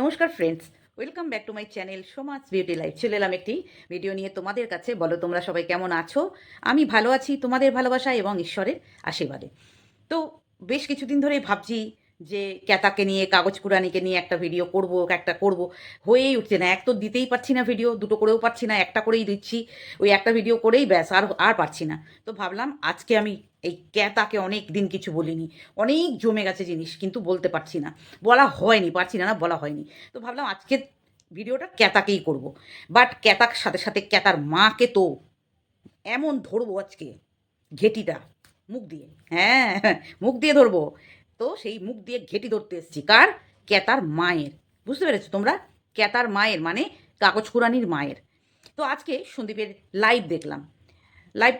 নমস্কার friends welcome back to my channel সমাজ beauty life চলে এলাম একটি ভিডিও নিয়ে তোমাদের কাছে। বলো, তোমরা সবাই কেমন আছো? আমি ভালো আছি, তোমাদের ভালোবাসা এবং ঈশ্বরের আশীর্বাদে। তো বেশ কিছুদিন ধরেই ভাবছি যে ক্যাতাকে নিয়ে, কাগজ কুড়ানিকে নিয়ে একটা ভিডিও করব, একটা করব। হয়েই উঠছে না। এক তো দিতেই পারছি না ভিডিও দুটো করেও পারছি না, একটা করেই দিচ্ছি। ওই একটা ভিডিও করেই ব্যাস, আর আর পারছি না। তো ভাবলাম আজকে আমি এই ক্যাতাকে অনেক দিন কিছু বলিনি। অনেক জমে গেছে জিনিস, কিন্তু বলতে পারছি না। বলা হয়নি, পারছি না না, বলা হয়নি। তো ভাবলাম আজকে ভিডিওটা ক্যাতাকেই করব। বাট ক্যাতার সাথে সাথে ক্যাতার মাকে তো এমন ধরবো আজকে, ঘেটিটা, মুখ দিয়ে। হ্যাঁ মুখ দিয়ে ধরবো। তো সেই মুখ দিয়ে ঘেটি ধরতে এসেছি। কার? ক্যাতার মায়ের। বুঝতে পেরেছ তোমরা? ক্যাতার মায়ের মানে কাগজ কুরানির মায়ের। তো আজকে সন্দীপের লাইভ দেখলাম। লাইভ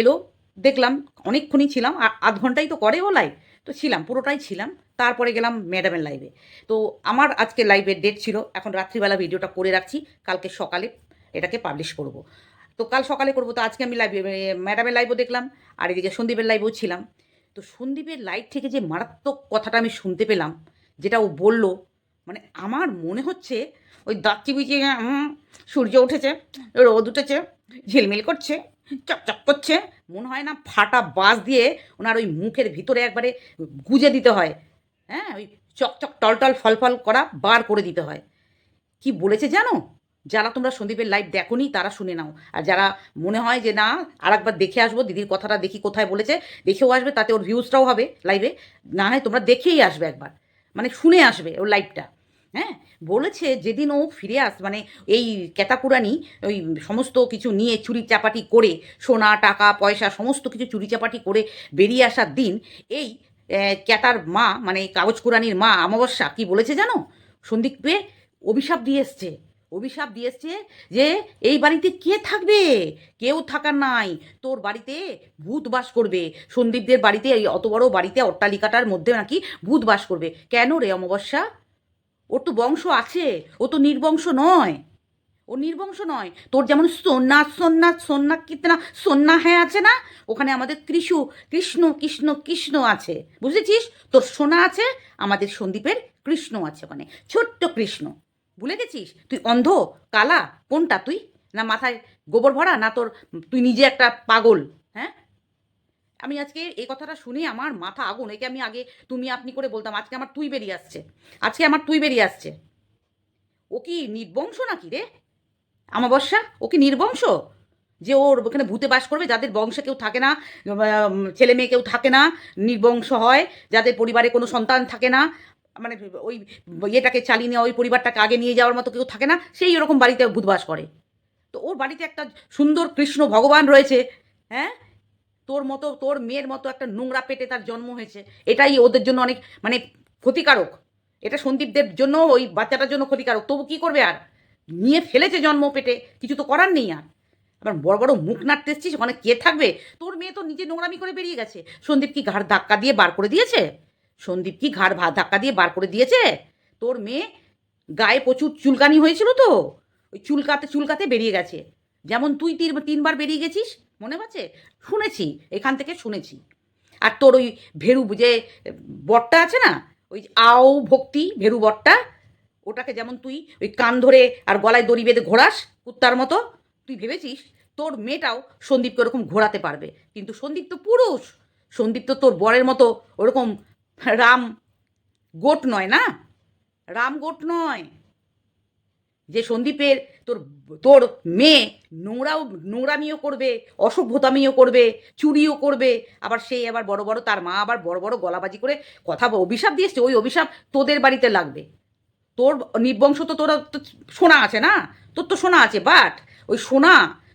এলো দেখলাম, অনেকক্ষণই ছিলাম, আ- আধ ঘন্টাই তো করে ও লাইভ তো ছিলাম, পুরোটাই ছিলাম। তারপরে গেলাম ম্যাডামের লাইভে তো আমার আজকে লাইভের ডেট ছিল, এখন রাত্রিবেলা ভিডিওটা করে রাখছি, কালকে সকালে এটাকে পাবলিশ করব। তো কাল সকালে করব, তো আজকে আমি লাইভ ম্যাডামের লাইভও দেখলাম, আর এদিকে সন্দীপের লাইভও ছিলাম। তো সন্দীপের লাইভ থেকে যে মারাত্মক কথাটা আমি শুনতে পেলাম, যেটা ও বলল মানে আমার মনে হচ্ছে ওই দাঁত চিবিয়ে সূর্য উঠেছে, রোদ উঠেছে, ঝিলমিল করছে, চকচক করছে মনে হয় না ফাটা বাস দিয়ে ওনার ওই মুখের ভিতরে একবারে গুজে দিতে হয়। হ্যাঁ ওই চকচক টলটল ফলফল করা বার করে দিতে হয়। কি বলেছে জানো? যারা তোমরা সন্দীপের লাইভ দেখোনি, তারা শুনে নাও। আর যারা মনে হয় যে না আর একবার দেখে আসব, দিদির কথাটা দেখি কোথায় বলেছে, দেখেও আসবে, তাতে ওর ভিউজটাও হবে লাইভে না হয় তোমরা দেখেই আসবে একবার। মানে শুনে আসবে ওর লাইভটা হ্যাঁ? বলেছে যেদিন ও ফিরে আস মানে এই ক্যাতাকুরানি ওই সমস্ত কিছু নিয়ে চুরি চাপাটি করে, সোনা, টাকা, পয়সা, সমস্ত কিছু চুরি চাপাটি করে বেরিয়ে আসার দিন এই ক্যাতার মা মানে কাগজ কুরানির মা অমাবস্যা, কি বলেছে জানো? সন্দীপে অভিশাপ দিয়ে এসছে। অভিশাপ দিয়ে এসছে যে এই বাড়িতে কে থাকবে? কেউ থাকার নাই। তোর বাড়িতে ভূত বাস করবে। সন্দীপদের বাড়িতে, এই অত বড় বাড়িতে অট্টালিকাটার মধ্যে নাকি ভূত বাস করবে। কেন রে অমাবস্যা? ওর তো বংশ আছে, ও তো নির্বংশ নয়। ও নির্বংশ নয়। তোর যেমন সোননাথ সোননাথ সোননাথ কীর্তনা, সোন্না হ্যাঁ আছে না? ওখানে আমাদের কৃষু, কৃষ্ণ কৃষ্ণ কৃষ্ণ আছে। বুঝেছিস? তোর সোনা আছে, আমাদের সন্দীপের কৃষ্ণ আছে ওখানে। ছোট্ট কৃষ্ণ। ভুলে গেছিস? তুই অন্ধ, কালা, কোনটা তুই? না মাথায় গোবর ভরা, না তোর, তুই নিজে একটা পাগল হ্যাঁ? আমি আজকে এই কথাটা শুনে আমার মাথা আগুন। একে আমি আগে তুমি আপনি করে বলতাম, আজকে আমার তুই বেরিয়ে আসছে। আজকে আমার তুই বেরিয়ে আসছে। ও কি নির্বংশ নাকি রে? আমাবস্যা ও কি নির্বংশ? যে ওর ওখানে ভূতে বাস করবে, যাদের বংশে কেউ থাকে না ছেলে মেয়ে কেউ থাকে না, নির্বংশ হয়, যাদের পরিবারে কোনো সন্তান থাকে না মানে ওই ইয়েটাকে চালিয়ে নেওয়া, ওই পরিবারটাকে আগে নিয়ে যাওয়ার মতো কেউ থাকে না, সেই ওরকম বাড়িতে ভূত বাস করে। তো ওর বাড়িতে একটা সুন্দর কৃষ্ণ ভগবান রয়েছে হ্যাঁ? তোর মতো, তোর মেয়ের মতো একটা নোংরা পেটে তার জন্ম হয়েছে। এটাই ওদের জন্য অনেক মানে ক্ষতিকারক। এটা সন্দীপদের জন্য ওই বাচ্চাটার জন্য ক্ষতিকারক। তবু কি করবে আর? নিয়ে ফেলেছে জন্ম পেটে। কিছু তো করার নেই আর। আবার বড় বড় মুখ নাড়তে এসছিস ওখানে কে থাকবে? তোর মেয়ে তো নিজে নোংরামি করে বেরিয়ে গেছে। সন্দীপ কি ঘাড় ধাক্কা দিয়ে বার করে দিয়েছে? সন্দীপ কি ঘাড় ভা, ধাক্কা দিয়ে বার করে দিয়েছে? তোর মেয়ে গায়ে প্রচুর চুলকানি হয়েছিল তো? ওই চুলকাতে চুলকাতে বেরিয়ে গেছে। যেমন তুই তিন, তিনবার বেরিয়ে গেছিস মনে আছে শুনেছি, এখান থেকে শুনেছি। আর তোর ওই ভেরু যে বটটা আছে না, ওই আও ভক্তি ভেরু বটটা, ওটাকে যেমন তুই ওই কান ধরে আর গলায় দড়ি বেঁধে ঘোরাস কুত্তার মতো, তুই ভেবেছিস তোর মেয়েটাও সন্দীপকে ওরকম ঘোরাতে পারবে? কিন্তু সন্দীপ তো পুরুষ। সন্দীপ তো তোর বরের মতো ওরকম রাম গোট নয় না? রাম গোট নয়। যে সন্দীপের তোর তোর মেয়ে নোংরাও, নোংরামিও করবে, অসভ্যতামিও করবে, চুরিও করবে, আবার সেই আবার বড় বড় তার মা আবার বড় বড় গলাবাজি করে কথা অভিশাপ দিয়েছে, ওই অভিশাপ তোদের বাড়িতে লাগবে। তোর নির্বংশ তো তোরা তো সোনা আছে না? তোর তো সোনা আছে বাট ওই সোনা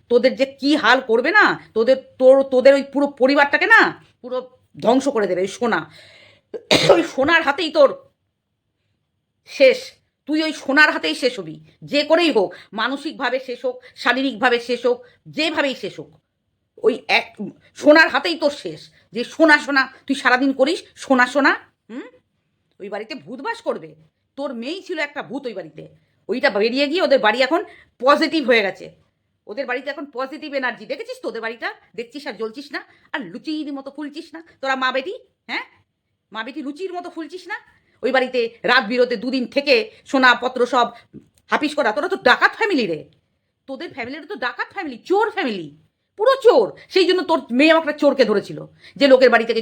তোদের যে কি হাল করবে না? তোদের, তোর, তোদের ওই পুরো পরিবারটাকে না পুরো ধ্বংস করে দেবে, ওই সোনা। ওই সোনার হাতেই তোর শেষ। তুই ওই সোনার হাতেই শেষ হবি। যে করেই হোক, মানসিকভাবে শেষ হোক, শারীরিকভাবে শেষ হোক, যেভাবেই শেষ হোক, ওই এক সোনার হাতেই তোর শেষ। যে সোনা সোনা তুই সারাদিন করিস, সোনা সোনা, হুম? ওই বাড়িতে ভূত বাস করবে। তোর মেয়েই ছিল একটা ভূত ওই বাড়িতে। ওইটা বেরিয়ে গিয়ে ওদের বাড়ি এখন পজিটিভ হয়ে গেছে। ওদের বাড়িতে এখন পজিটিভ এনার্জি দেখেছিস তো ওদের বাড়িটা? দেখছিস আর জ্বলছিস না? আর লুচির মতো ফুলছিস না? তোরা মা বেটি হ্যাঁ? মা বেটি লুচির মতো ফুলছিস না? ওই বাড়িতে রাত বিরতে দুদিন থেকে সোনাপত্র সব হাপিস করা। তোরা তো ডাকাত ফ্যামিলি রে। তোদের ফ্যামিলিটা তো ডাকাত ফ্যামিলি চোর ফ্যামিলি পুরো চোর। সেই জন্য তোর মেয়ে আমাকে চোরকে ধরেছিল। যে লোকের বাড়ি থেকে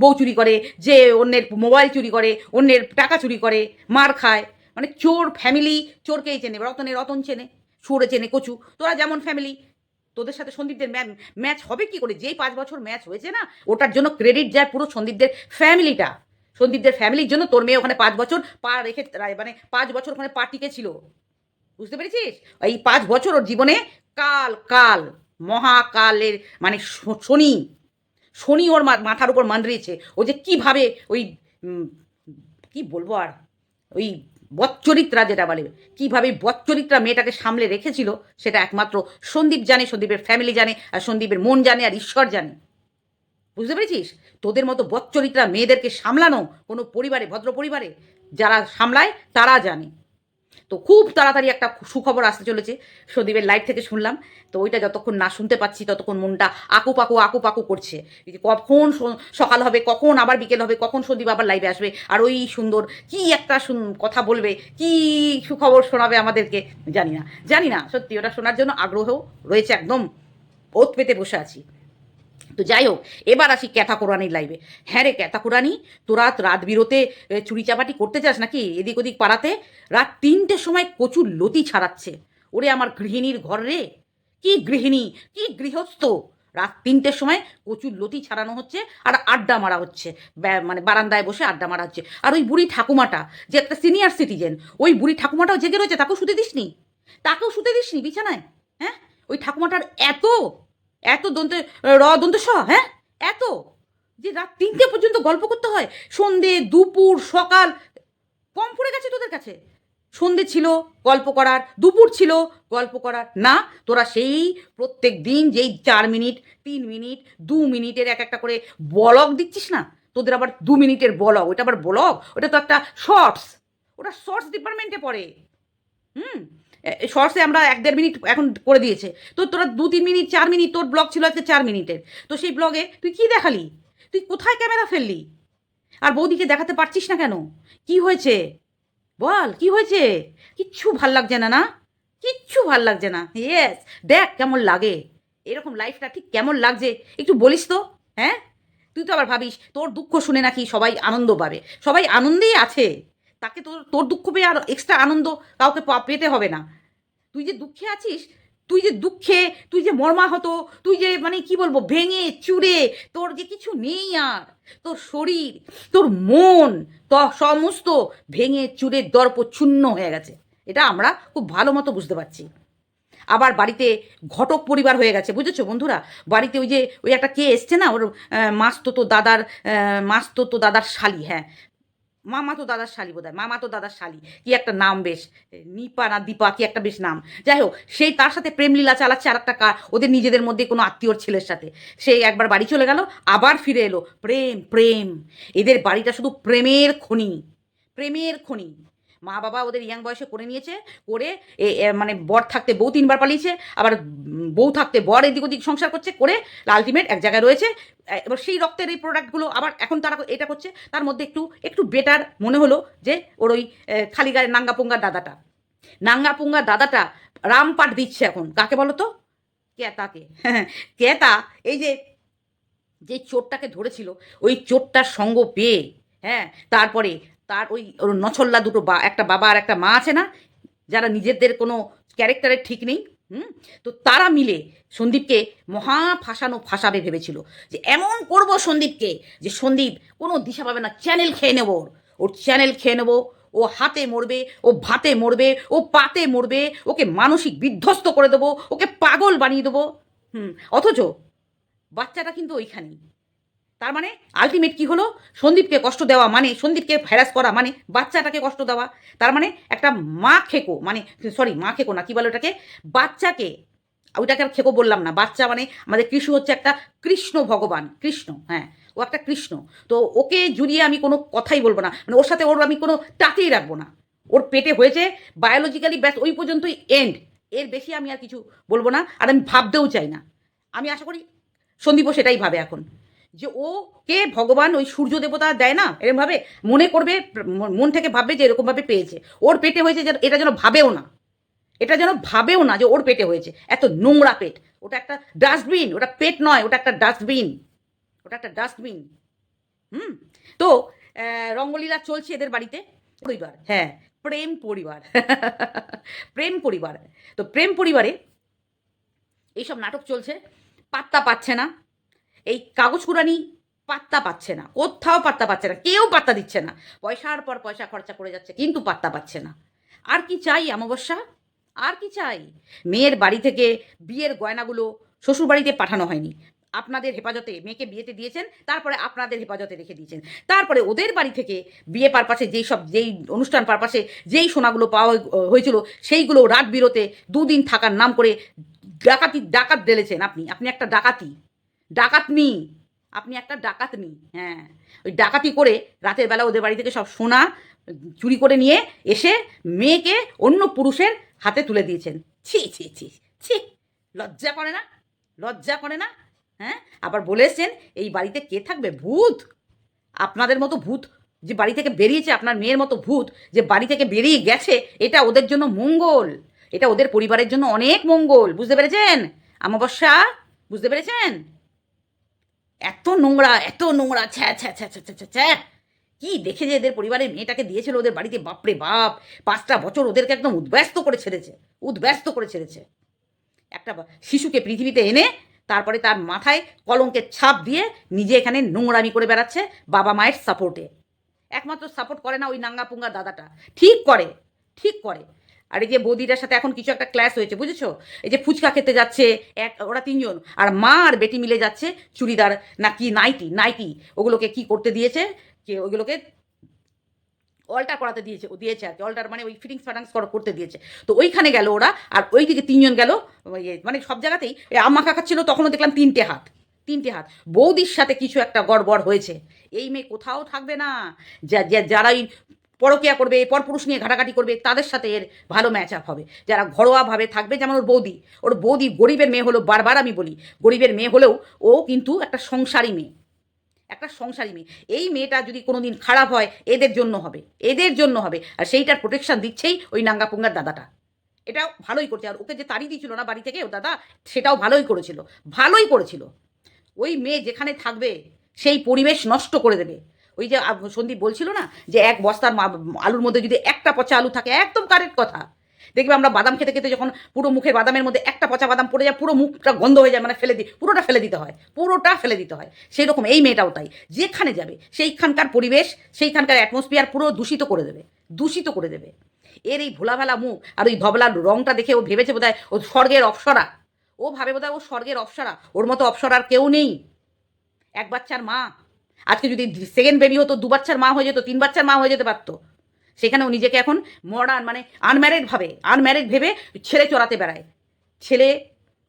বউ চুরি করে, যে অন্যের মোবাইল চুরি করে, অন্যের টাকা চুরি করে, মার খায়। মানে চোর ফ্যামিলি চোরকেই চেনে, রতনে রতন চেনে, সুরে চেনে কচু। তোরা যেমন ফ্যামিলি তোদের সাথে সন্দীপদের ম্যাচ হবে কি করে? যেই পাঁচ বছর ম্যাচ হয়েছে না, ওটার জন্য ক্রেডিট যায় পুরো সন্দীপদের ফ্যামিলিটা সন্দীপদের ফ্যামিলির জন্য তোর মেয়ে ওখানে পাঁচ বছর পা রেখে মানে পাঁচ বছর ওখানে পা টিকে ছিল। বুঝতে পেরেছিস? এই পাঁচ বছর ওর জীবনে কাল কাল, মহাকালের মানে শনি শনি ওর মাথার উপর মান্দ্রিয়েছে। ও যে কীভাবে ওই কি বলব আর? ওই বচ্চরিত্রা যেটা বলে, কীভাবে বচ্চরিত্রা মেয়েটাকে সামলে রেখেছিল, সেটা একমাত্র সন্দীপ জানে, সন্দীপের ফ্যামিলি জানে, আর সন্দীপের মন জানে, আর ঈশ্বর জানে। বুঝতে পেরেছিস? তোদের মতো বচ্চরিত্রা মেয়েদেরকে সামলানো কোনো পরিবারে, ভদ্র পরিবারে যারা সামলায় তারা জানে। তো খুব তাড়াতাড়ি একটা সুখবর আসতে চলেছে সন্দীপের লাইভ থেকে শুনলাম। তো ওইটা যতক্ষণ না শুনতে পাচ্ছি ততক্ষণ মনটা আকু পাকু আকু পাকু করছে কখন সকাল হবে, কখন আবার বিকেল হবে, কখন সন্দীপ আবার লাইভে আসবে? আর ওই সুন্দর কি একটা কথা বলবে, কি সুখবর শোনাবে আমাদেরকে জানি না। জানি না, সত্যি ওটা শোনার জন্য আগ্রহ রয়েছে একদম। ওত পেতে বসে আছি। তো যাই হোক এবার আসি ক্যাথা কোরআনির লাইভে হ্যাঁ রে ক্যাথা কোরআনি তোরা রাত বিরতে এ, চুরি চাপাটি করতে চাস নাকি? এদিক ওদিক পাড়াতে? রাত তিনটের সময় কচুর লতি ছাড়াচ্ছে। ওরে আমার গৃহিণীর ঘর রে। কি গৃহিণী কি গৃহস্থ? রাত তিনটের সময় কচুর লতি ছাড়ানো হচ্ছে আর আড্ডা মারা হচ্ছে। মানে বারান্দায় বসে আড্ডা মারা হচ্ছে। আর ওই বুড়ি ঠাকুমাটা যে একটা সিনিয়র সিটিজেন ওই বুড়ি ঠাকুমাটাও জেগে রয়েছে তাকেও শুতে দিসনি? তাকেও শুতে দিসনি বিছানায়? হ্যাঁ? ওই ঠাকুমাটার এত এত দন্তে, র দন্ত স হ্যাঁ? এত? যে রাত তিনটে পর্যন্ত গল্প করতে হয়? সন্ধে, দুপুর, সকাল, কম পড়ে গেছে তোদের কাছে? সন্ধে ছিল, গল্প করার, দুপুর ছিল, গল্প করার। না, তোরা সেই প্রত্যেক দিন যেই চার মিনিট, তিন মিনিট, দু মিনিটের এক একটা করে বলক দিচ্ছিস না? তোদের আবার দু মিনিটের বলক ওটা আবার বলক ওটা তো একটা শর্টস। ওটা শর্টস ডিপার্টমেন্টে পড়ে। হুম। শর্টসে আমরা এক দেড় মিনিট এখন করে দিয়েছে। তো তোরা দু তিন মিনিট, চার মিনিট, তোর ব্লগ ছিল আজকে চার মিনিটের। তো সেই ব্লগে তুই কি দেখালি? তুই কোথায় ক্যামেরা ফেললি? আর বৌদিকে দেখাতে পারছিস না কেন? কি হয়েছে? বল, কি হয়েছে? কিচ্ছু ভালো লাগছে না না? কিচ্ছু ভালো লাগছে না। ইয়েস দেখ কেমন লাগে। এরকম লাইফটা ঠিক কেমন লাগছে? একটু বলিস তো হ্যাঁ? তুই তো আবার ভাবিস, তোর দুঃখ শুনে নাকি সবাই আনন্দ পাবে। সবাই আনন্দেই আছে। তাকে তোর তোর দুঃখ পেয়ে আর এক্সট্রা আনন্দ কাউকে পেতে হবে না। তুই যে দুঃখে আছিস, তুই যে দুঃখে, তুই যে মর্মাহত, তুই যে মানে কি বলব, ভেঙে চুরে, তোর যে কিছু নেই আর। তোর শরীর, তোর মন, তো সমস্ত ভেঙে চুরে দর্প চূর্ণ হয়ে গেছে। এটা আমরা খুব ভালো মতো বুঝতে পারছি। আবার বাড়িতে ঘটক পরিবার হয়ে গেছে, বুঝেছ বন্ধুরা? বাড়িতে ওই যে, ওই একটা কে এসছে না, ওর মাস্তো তো দাদার মাস্তো তো দাদার শালি হ্যাঁ। মামা তো দাদার শালি বোধ হয় মামা তো দাদার শালি। কি একটা নাম বেশ নিপা না দীপা, কি একটা বেশ নাম। যাই হোক, সেই তার সাথে প্রেমলীলা চালাচ্ছে আর একটা কার, ওদের নিজেদের মধ্যে কোনো আত্মীয়র ছেলের সাথে। সে একবার বাড়ি চলে গেল, আবার ফিরে এলো। প্রেম প্রেম। এদের বাড়িটা শুধু প্রেমের খনি প্রেমের খনি। মা বাবা ওদের ইয়াং বয়সে করে নিয়েছে, করে মানে বর থাকতে বউ তিনবার পালিয়েছে, আবার বউ থাকতে বর এদিক ওদিক সংসার করছে, করে আলটিমেট এক জায়গায় রয়েছে। এবার সেই রক্তের এই প্রোডাক্টগুলো আবার এখন তারা এটা করছে, তার মধ্যে একটু একটু বেটার মনে হলো যে ওর ওই খালি গায়ে নাঙ্গা দাদাটা। নাঙ্গা পুঙ্গার দাদাটা রামপাট দিচ্ছে এখন, কাকে বলো তো? ক্যাতাকে ক্যাতা এই যে যে চোরটাকে ধরেছিল, ওই চোরটার সঙ্গ পেয়ে হ্যাঁ তারপরে তার ওই ওর নছল্লা দুটো বা, একটা বাবা আর একটা মা আছে না, যারা নিজেদের কোনো ক্যারেক্টারের ঠিক নেই, হুম? তো তারা মিলে সন্দীপকে মহা ফাঁসানো ফাঁসাবে ভেবেছিল যে এমন করব সন্দীপকে যে সন্দীপ কোনো দিশা পাবে না। চ্যানেল খেয়ে নেব ওর। ওর চ্যানেল খেয়ে নেব, ও হাতে মরবে, ও ভাতে মরবে, ও পাতে মরবে, ওকে মানসিক বিধ্বস্ত করে দেবো, ওকে পাগল বানিয়ে দেবো, হুম? অথচ বাচ্চাটা কিন্তু ওইখানেই। তার মানে আলটিমেট কি হলো? সন্দীপকে কষ্ট দেওয়া মানে সন্দীপকে হ্যারাস করা মানে বাচ্চাটাকে কষ্ট দেওয়া। তার মানে একটা মা খেকো মানে সরি মা খেকো না, কি বলে ওটাকে? বাচ্চাকে, ওইটাকে আর খেকো বললাম না, বাচ্চা মানে আমাদের কৃষ্ণ হচ্ছে একটা কৃষ্ণ ভগবান, কৃষ্ণ হ্যাঁ ও একটা কৃষ্ণ। তো ওকে জুড়িয়ে আমি কোনো কথাই বলব না মানে ওর সাথে ওর আমি কোনো টাকেই রাখব না। ওর পেটে হয়েছে বায়োলজিক্যালি ব্যাস ওই পর্যন্তই এন্ড এর বেশি আমি আর কিছু বলব না, আর আমি ভাবতেও চাই না। আমি আশা করি সন্দীপও সেটাই ভাবে এখন। যে ও কে ভগবান ওই সূর্য দেবতা দেয় না? এরকমভাবে মনে করবে, মন থেকে ভাববে যে এরকমভাবে পেয়েছে। ওর পেটে হয়েছে যেন, এটা যেন ভাবেও না। এটা যেন ভাবেও না যে ওর পেটে হয়েছে। এত নোংরা পেট। ওটা একটা ডাস্টবিন, ওটা পেট নয়, ওটা একটা ডাস্টবিন। ওটা একটা ডাস্টবিন। হুম? তো রঙ্গলীলা চলছে এদের বাড়িতে। পরিবার হ্যাঁ। প্রেম পরিবার। প্রেম পরিবার। তো প্রেম পরিবারে এইসব নাটক চলছে। পাত্তা পাচ্ছে না। এই কাগজ কুড়ানি পাত্তা পাচ্ছে না, কোথাও পাত্তা পাচ্ছে না, কেউ পাত্তা দিচ্ছে না। পয়সার পর পয়সা খরচা করে যাচ্ছে, কিন্তু পাত্তা পাচ্ছে না। আর কি চাই অমাবস্যা? আর কি চাই? মেয়ের বাড়ি থেকে বিয়ের গয়নাগুলো শ্বশুর বাড়িতে পাঠানো হয়নি। আপনাদের হেফাজতে মেয়েকে বিয়েতে দিয়েছেন, তারপরে আপনাদের হেফাজতে রেখে দিয়েছেন। তারপরে ওদের বাড়ি থেকে বিয়ে পারপাসে যেই সব, যেই অনুষ্ঠান পারপাসে যেই সোনাগুলো পাওয়া হয়েছিল, সেইগুলো রাত বিরতে দুদিন থাকার নাম করে ডাকাতি, ডাকাত ঢেলেছেন আপনি। আপনি একটা ডাকাতি। ডাকাতনি আপনি একটা ডাকাতনি হ্যাঁ। ওই ডাকাতি করে রাতের বেলা ওদের বাড়ি থেকে সব সোনা চুরি করে নিয়ে এসে মেয়েকে অন্য পুরুষের হাতে তুলে দিয়েছেন। ছি ছি ছি ছি, লজ্জা করে না? লজ্জা করে না? হ্যাঁ? আবার বলেছেন এই বাড়িতে কে থাকবে? ভূত। আপনাদের মতো ভূত যে বাড়ি থেকে বেরিয়েছে, আপনার মেয়ের মতো ভূত যে বাড়ি থেকে বেরিয়ে গেছে, এটা ওদের জন্য মঙ্গল। এটা ওদের পরিবারের জন্য অনেক মঙ্গল। বুঝতে পেরেছেন? আমাবস্যা বুঝতে পেরেছেন? এত নোংরা এত নোংরা, ছ্যা ছ্যা ছ্যা ছ্যা ছ্যা ছ্যা। কি দেখে যে এদের পরিবারের মেয়েটাকে দিয়েছিল ওদের বাড়িতে, বাপরে বাপ। পাঁচটা বছর ওদেরকে একদম উদ্ব্যস্ত করে ছেড়েছে, উদ্ব্যস্ত করে ছেড়েছে। একটা শিশুকে পৃথিবীতে এনে তারপরে তার মাথায় কলঙ্কের ছাপ দিয়ে নিজে এখানে নোংরামি করে বেড়াচ্ছে বাবা মায়ের সাপোর্টে একমাত্র সাপোর্ট করে না ওই নাঙ্গা পুঙ্গা দাদাটা। ঠিক করে ঠিক করে। আর এই যে বৌদিটার সাথে এখন কিছু একটা ক্লাস হয়েছে, বুঝেছ? এই যে ফুচকা খেতে যাচ্ছে এক, ওরা তিনজন, আর মা আর বেটি মিলে যাচ্ছে চুড়িদার না কি নাইটি নাইটি, ওগুলোকে কি করতে দিয়েছে? যে ওগুলোকে অল্টার করাতে দিয়েছে দিয়েছে আর কি অল্টার মানে ওই ফিটিংস ফাটাংস কর- করতে দিয়েছে। তো ওইখানে গেল ওরা, আর ওই দিকে তিনজন গেল মানে সব জায়গাতেই, এই আম্মা কাকা ছিল, তখনও দেখলাম তিনটে হাত তিনটে হাত। বৌদির সাথে কিছু একটা গড়বড় হয়েছে। এই মেয়ে কোথাও থাকবে না। যারা এই পরকিয়া করবে, পরপুরুষ নিয়ে ঘাটাঘাটি করবে, তাদের সাথে এর ভালো ম্যাচ আপ হবে। যারা ঘরোয়াভাবে থাকবে, যেমন ওর বৌদি ওর বৌদি গরিবের মেয়ে হলো বারবার আমি বলি, গরিবের মেয়ে হলেও ও কিন্তু একটা সংসারী মেয়ে। একটা সংসারী মেয়ে। এই মেয়েটা যদি কোনো দিন খারাপ হয়, এদের জন্য হবে, এদের জন্য হবে। আর সেইটার প্রোটেকশন দিচ্ছেই ওই নাঙ্গা পুঙ্গার দাদাটা। এটাও ভালোই করছে। আর ওকে যে তাড়ি দিয়েছিল না বাড়ি থেকে, ও দাদা, সেটাও ভালোই করেছিল। ভালোই করেছিল। ওই মেয়ে যেখানে থাকবে, সেই পরিবেশ নষ্ট করে দেবে। ওই যে সন্দীপ বলছিল না যে এক বস্তার আলুর মধ্যে যদি একটা পচা আলু থাকে, একদম কারেক্ট কথা। দেখবে আমরা বাদাম খেতে খেতে যখন পুরো মুখে বাদামের মধ্যে একটা পচা বাদাম পড়ে যায়, পুরো মুখটা গন্ধ হয়ে যায় মানে ফেলে দিই পুরোটা ফেলে দিতে হয়, পুরোটা ফেলে দিতে হয়। সেই রকম এই মেয়েটাও তাই। যেখানে যাবে, সেইখানকার পরিবেশ, সেইখানকার অ্যাটমসফিয়ার পুরো দূষিত করে দেবে, দূষিত করে দেবে। এর এই ভোলাভালা মুখ আর ওই ধবলার রংটা দেখে ও ভেবেছে বোধহয় ও স্বর্গের অপসরা। ও ভাবে বোধহয় ও স্বর্গের অপসরা। ওর মতো অপসরার কেউ নেই। এক বাচ্চার মা আজকে যদি সেকেন্ড বেবি হতো, দু বাচ্চার মা হয়ে যেত, তিন বাচ্চার মা হয়ে যেতে পারতো। সেখানেও নিজেকে এখন মডার্ন মানে আনম্যারিড ভাবে আনম্যারিড ভেবে ছেলে চড়াতে বেড়ায়। ছেলে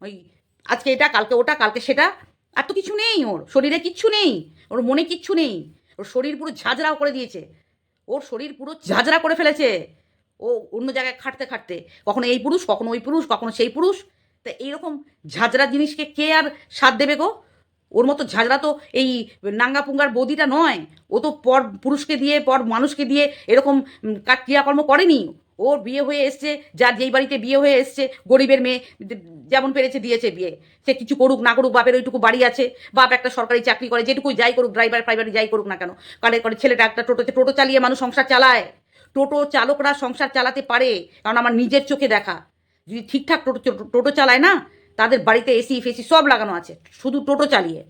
ওই আজকে এটা, কালকে ওটা, কালকে সেটা, আর তো কিছু নেই ওর, শরীরে কিচ্ছু নেই, ওর মনে কিচ্ছু নেই, ওর শরীর পুরো ঝাঁঝরাও করে দিয়েছে, ওর শরীর পুরো ঝাঁঝরা করে ফেলেছে, ও অন্য জায়গায় খাটতে খাটতে, কখনো এই পুরুষ, কখনো ওই পুরুষ, কখনো সেই পুরুষ, তা এইরকম ঝাঁঝরা জিনিসকে কে আর সাথ দেবে গো? ওর মতো ঝাঁঝরা তো এই নাঙ্গা পুঙ্গার বৌদিটা নয়। ও তো পর পুরুষকে দিয়ে, পর মানুষকে দিয়ে এরকম কাজ ক্রিয়াকর্ম করেনি। ওর বিয়ে হয়ে এসছে, যার যেই বাড়িতে বিয়ে হয়ে এসছে, গরিবের মেয়ে যেমন পেরেছে দিয়েছে বিয়ে। সে কিছু করুক, না করুক, বাপের ওইটুকু বাড়ি আছে। বাপ একটা সরকারি চাকরি করে যেটুকু যাই করুক ড্রাইভার ফাইভার যাই করুক না কেন। কারে করে ছেলেটা একটা টোটোতে, টোটো চালিয়ে মানুষ সংসার চালায়। টোটো চালকরা সংসার চালাতে পারে, কারণ আমার নিজের চোখে দেখা। যদি ঠিকঠাক টোটো টোটো চালায় না তাদের বাড়িতে এসি, ফেসি সব লাগানো আছে, শুধু টোটো চালিয়ে,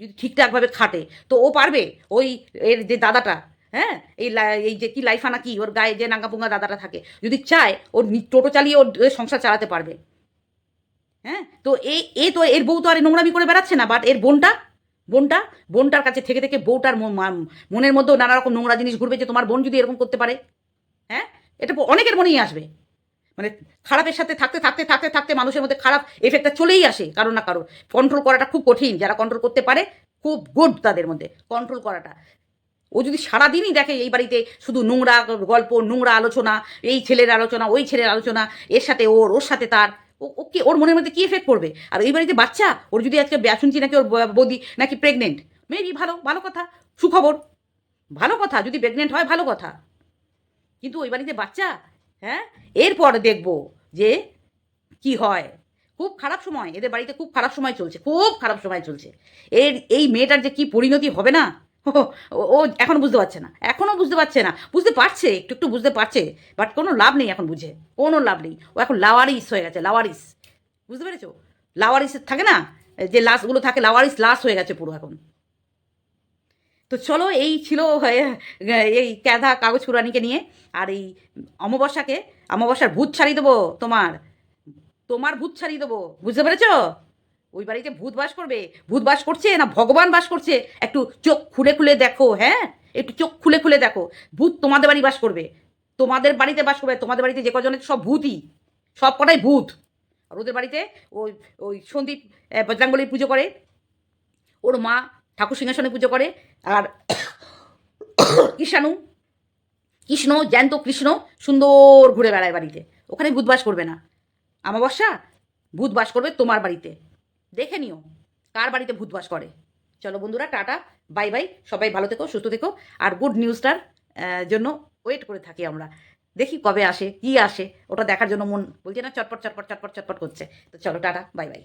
যদি ঠিকঠাকভাবে খাটে। তো ও পারবে? ওই এর যে দাদাটা হ্যাঁ? এই এই যে কি লাইফানা কি ওর গায়ে যে নাঙ্গাপুঙ্গা দাদাটা থাকে। যদি চায়, ওর টোটো চালিয়ে ওর সংসার চালাতে পারবে। হ্যাঁ? তো এই এ তো এর বউ তো আর নোংরামি করে বেড়াচ্ছে না বাট এর বোনটা বোনটা, বোনটার কাছে থেকে থেকে বউটার মনের মধ্যেও নানা রকম নোংরা জিনিস ঘুরবে যে তোমার বোন যদি এরকম করতে পারে হ্যাঁ? এটা অনেকের মনেই আসবে। মানে খারাপের সাথে থাকতে থাকতে থাকতে থাকতে মানুষের মধ্যে খারাপ এফেক্টটা চলেই আসে, কারও না কারও। কন্ট্রোল করাটা খুব কঠিন, যারা কন্ট্রোল করতে পারে, খুব গুড তাদের মধ্যে কন্ট্রোল করাটা। ও যদি সারাদিনই দেখে এই বাড়িতে শুধু নোংরা গল্প, নোংরা আলোচনা, এই ছেলের আলোচনা, ওই ছেলের আলোচনা, এর সাথে ওর ওর সাথে তার, ও কি, ওর মনের মধ্যে কী এফেক্ট পড়বে? আর এই বাড়িতে বাচ্চা, ওর যদি আজকে শুনছি নাকি ওর বৌদি নাকি প্রেগনেন্ট মেয়েরই ভালো ভালো কথা, সুখবর। ভালো কথা, যদি প্রেগনেন্ট হয়, ভালো কথা। কিন্তু ওই বাড়িতে বাচ্চা হ্যাঁ? এরপর দেখব যে কি হয়। খুব খারাপ সময়, এদের বাড়িতে খুব খারাপ সময় চলছে, খুব খারাপ সময় চলছে। এর, এই মেয়েটার যে কি পরিণতি হবে না? ও এখনও বুঝতে পারছে না, এখনও বুঝতে পারছে না। বুঝতে পারছে, একটু একটু বুঝতে পারছে বাট কোনো লাভ নেই এখন বুঝে, কোনো লাভ নেই। ও এখন লাওয়ারিস হয়ে গেছে, লাওয়ারিস। বুঝতে পেরেছ? লাওয়ারিস থাকে না? যে লাশগুলো থাকে, লাওয়ারিস লাশ হয়ে গেছে পুরো এখন। তো চলো এই ছিল এই ক্যাধা কাগজ কুরানিকে নিয়ে আর এই অমাবস্যাকে, অমাবস্যার ভূত ছাড়িয়ে দেবো তোমার তোমার ভূত ছাড়িয়ে দেবো, বুঝতে পেরেছ? ওই বাড়িতে ভূত বাস করবে, ভূত বাস করছে না ভগবান বাস করছে? একটু চোখ খুলে খুলে দেখো হ্যাঁ? একটু চোখ খুলে খুলে দেখো, ভূত তোমাদের বাড়ি বাস করবে, তোমাদের বাড়িতে বাস করবে, তোমাদের বাড়িতে যে কজনের সব ভূতই, সব কটাই ভূত। আর ওদের বাড়িতে ওই ওই সন্দীপ বজরাঙ্গলির পুজো করে, ওর মা ঠাকুর সিংহাসনে পুজো করে, আর কৃষাণু কৃষ্ণ, জ্যান্ত কৃষ্ণ সুন্দর ঘুরে বেড়ায় বাড়িতে। ওখানে ভূত বাস করবে না। আমাবস্যা ভূত বাস করবে তোমার বাড়িতে। দেখে নিও, কার বাড়িতে ভূত বাস করে। চলো বন্ধুরা, টাটা, বাই বাই, সবাই ভালো থেকো, সুস্থ থেকো, আর গুড নিউজটার জন্য ওয়েট করে থাকি আমরা। দেখি কবে আসে, কি আসে, ওটা দেখার জন্য মন, বলছে না চটপট চটপট চটপট চটপট করছে। তো চলো, টাটা, বাই বাই।